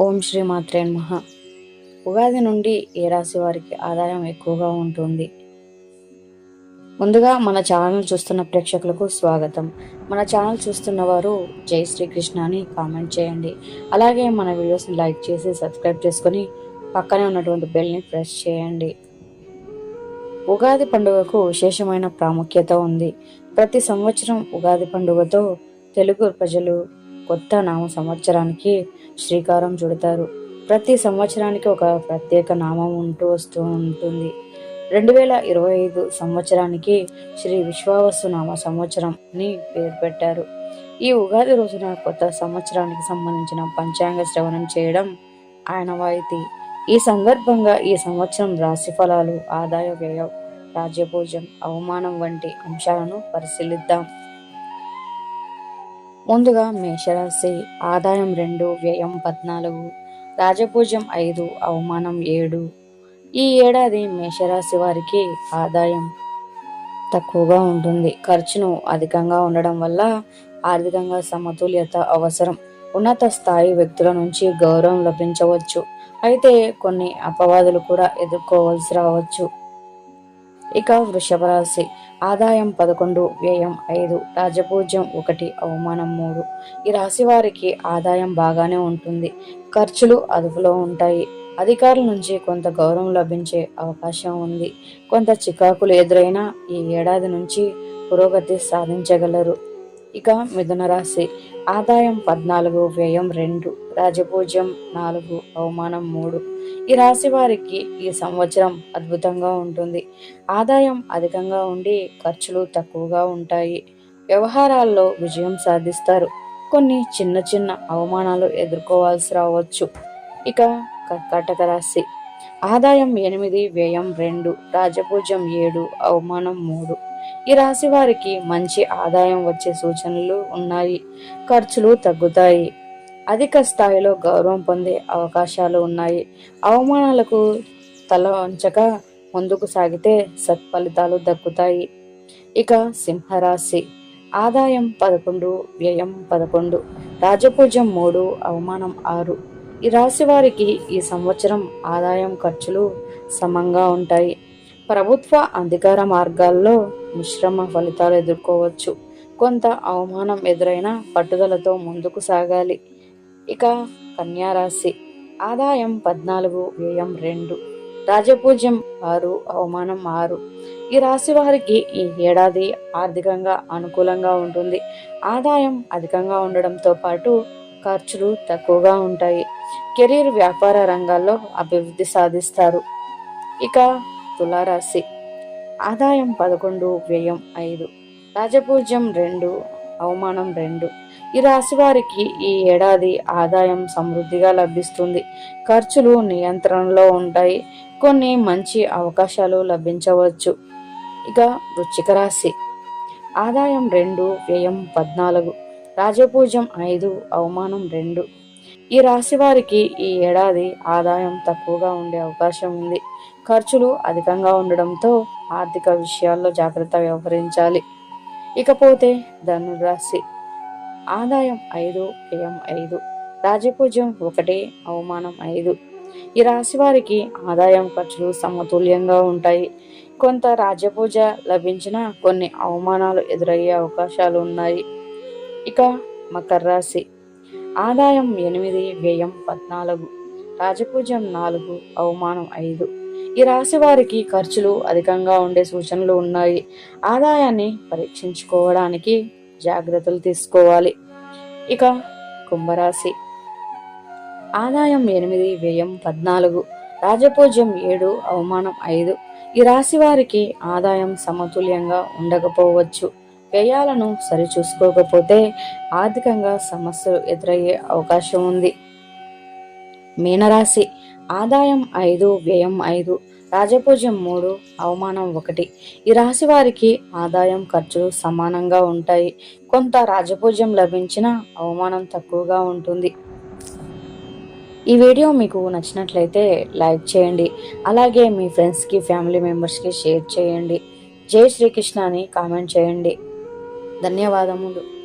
ఓం శ్రీ మాత్రే మహ ఉగాది నుండి ఏ రాశి వారికి ఆదాయం ఎక్కువగా ఉంటుంది? ముందుగా మన ఛానల్ చూస్తున్న ప్రేక్షకులకు స్వాగతం. మన ఛానల్ చూస్తున్న వారు జై శ్రీకృష్ణ అని కామెంట్ చేయండి. అలాగే మన వీడియోస్ని లైక్ చేసి సబ్స్క్రైబ్ చేసుకొని పక్కనే ఉన్నటువంటి బెల్ని ప్రెస్ చేయండి. ఉగాది పండుగకు విశేషమైన ప్రాముఖ్యత ఉంది. ప్రతి సంవత్సరం ఉగాది పండుగతో తెలుగు ప్రజలు కొత్త నామ సంవత్సరానికి శ్రీకారం చుడతారు. ప్రతి సంవత్సరానికి ఒక ప్రత్యేక నామం ఉంటూ వస్తూ ఉంటుంది. రెండు వేల ఇరవై ఐదు సంవత్సరానికి శ్రీ విశ్వావసు నామ సంవత్సరం అని పేరు పెట్టారు. ఈ ఉగాది రోజున కొత్త సంవత్సరానికి సంబంధించిన పంచాంగ శ్రవణం చేయడం ఆనవాయితీ. ఈ సందర్భంగా ఈ సంవత్సరం రాశి ఫలాలు ఆదాయ వ్యయం రాజ్యపూజం అవమానం వంటి అంశాలను పరిశీలిద్దాం. ముందుగా మేషరాశి ఆదాయం రెండు వ్యయం పద్నాలుగు రాజపూజ్యం ఐదు అవమానం ఏడు. ఈ ఏడాది మేషరాశి వారికి ఆదాయం తక్కువగా ఉంటుంది. ఖర్చును అధికంగా ఉండడం వల్ల ఆర్థికంగా సమతుల్యత అవసరం. ఉన్నత స్థాయి వ్యక్తుల నుంచి గౌరవం లభించవచ్చు. అయితే కొన్ని అపవాదులు కూడా ఎదుర్కోవాల్సి రావచ్చు. ఇక వృషభ రాశి ఆదాయం పదకొండు వ్యయం ఐదు రాజపూజ్యం ఒకటి అవమానం మూడు. ఈ రాశి వారికి ఆదాయం బాగానే ఉంటుంది. ఖర్చులు అదుపులో ఉంటాయి. అధికారుల నుంచి కొంత గౌరవం లభించే అవకాశం ఉంది. కొంత చికాకులు ఎదురైనా ఈ ఏడాది నుంచి పురోగతి సాధించగలరు. ఇక మిథునరాశి ఆదాయం పద్నాలుగు వ్యయం రెండు రాజభోజ్యం నాలుగు అవమానం మూడు. ఈ రాశి వారికి ఈ సంవత్సరం అద్భుతంగా ఉంటుంది. ఆదాయం అధికంగా ఉండి ఖర్చులు తక్కువగా ఉంటాయి. వ్యవహారాల్లో విజయం సాధిస్తారు. కొన్ని చిన్న చిన్న అవమానాలు ఎదుర్కోవాల్సి రావచ్చు. ఇక కర్కాటక రాశి. ఆదాయం ఎనిమిది వ్యయం రెండు రాజభోజ్యం ఏడు అవమానం మూడు. ఈ రాశి వారికి మంచి ఆదాయం వచ్చే సూచనలు ఉన్నాయి. ఖర్చులు తగ్గుతాయి. అధిక స్థాయిలో గౌరవం పొందే అవకాశాలు ఉన్నాయి. అవమానాలకు తల వంచక ముందుకు సాగితే సత్ఫలితాలు దక్కుతాయి. ఇక సింహరాశి. ఆదాయం పదకొండు వ్యయం పదకొండు రాజపూజ్యం మూడు అవమానం ఆరు. ఈ రాశి వారికి ఈ సంవత్సరం ఆదాయం ఖర్చులు సమంగా ఉంటాయి. ప్రభుత్వ అధికార మార్గాల్లో మిశ్రమ ఫలితాలు ఎదుర్కోవచ్చు. కొంత అవమానం ఎదురైనా పట్టుదలతో ముందుకు సాగాలి. ఇక కన్యారాశి ఆదాయం పద్నాలుగు వ్యయం రెండు. రాజపూజ్యం ఆరు అవమానం ఆరు. ఈ రాశి వారికి ఈ ఏడాది ఆర్థికంగా అనుకూలంగా ఉంటుంది. ఆదాయం అధికంగా ఉండడంతో పాటు ఖర్చులు తక్కువగా ఉంటాయి. కెరీర్ వ్యాపార రంగాల్లో అభివృద్ధి సాధిస్తారు. ఇక తులారాశి. ఆదాయం పదకొండు వ్యయం ఐదు. రాజపూజ్యం రెండు అవమానం రెండు. ఈ రాశి వారికి ఈ ఏడాది ఆదాయం సమృద్ధిగా లభిస్తుంది. ఖర్చులు నియంత్రణలో ఉంటాయి. కొన్ని మంచి అవకాశాలు లభించవచ్చు. ఇక వృచ్చిక రాశి. ఆదాయం రెండు వ్యయం పద్నాలుగు. రాజపూజ్యం ఐదు అవమానం రెండు. ఈ రాశి వారికి ఈ ఏడాది ఆదాయం తక్కువగా ఉండే అవకాశం ఉంది. ఖర్చులు అధికంగా ఉండడంతో ఆర్థిక విషయాల్లో జాగ్రత్త వ్యవహరించాలి. ఇకపోతే ధనురాశి ఆదాయం ఐదు వ్యయం ఐదు రాజపూజ్యం ఒకటి అవమానం ఐదు. ఈ రాశి వారికి ఆదాయం ఖర్చులు సమతుల్యంగా ఉంటాయి. కొంత రాజపూజ లభించిన కొన్ని అవమానాలు ఎదురయ్యే అవకాశాలు ఉన్నాయి. ఇక మకర రాశి. ఆదాయం ఎనిమిది వ్యయం పద్నాలుగు రాజపూజ్యం నాలుగు అవమానం ఐదు. ఈ రాశి వారికి ఖర్చులు అధికంగా ఉండే సూచనలు ఉన్నాయి. ఆదాయాన్ని పరీక్షించుకోవడానికి జాగ్రత్తలు తీసుకోవాలి. ఇక కుంభరాశి. ఆదాయం ఎనిమిది వ్యయం పద్నాలుగు రాజపూజ్యం ఏడు అవమానం ఐదు. ఈ రాశి వారికి ఆదాయం సమతుల్యంగా ఉండకపోవచ్చు. వ్యయాలను సరిచూసుకోకపోతే ఆర్థికంగా సమస్యలు ఎదురయ్యే అవకాశం ఉంది. మీనరాశి. ఆదాయం ఐదు వ్యయం ఐదు రాజపూజ్యం మూడు అవమానం ఒకటి. ఈ రాశి వారికి ఆదాయం ఖర్చులు సమానంగా ఉంటాయి. కొంత రాజపూజ్యం లభించిన అవమానం తక్కువగా ఉంటుంది. ఈ వీడియో మీకు నచ్చినట్లయితే లైక్ చేయండి. అలాగే మీ ఫ్రెండ్స్కి ఫ్యామిలీ మెంబర్స్కి షేర్ చేయండి. జై శ్రీకృష్ణ అని కామెంట్ చేయండి. ధన్యవాదములు.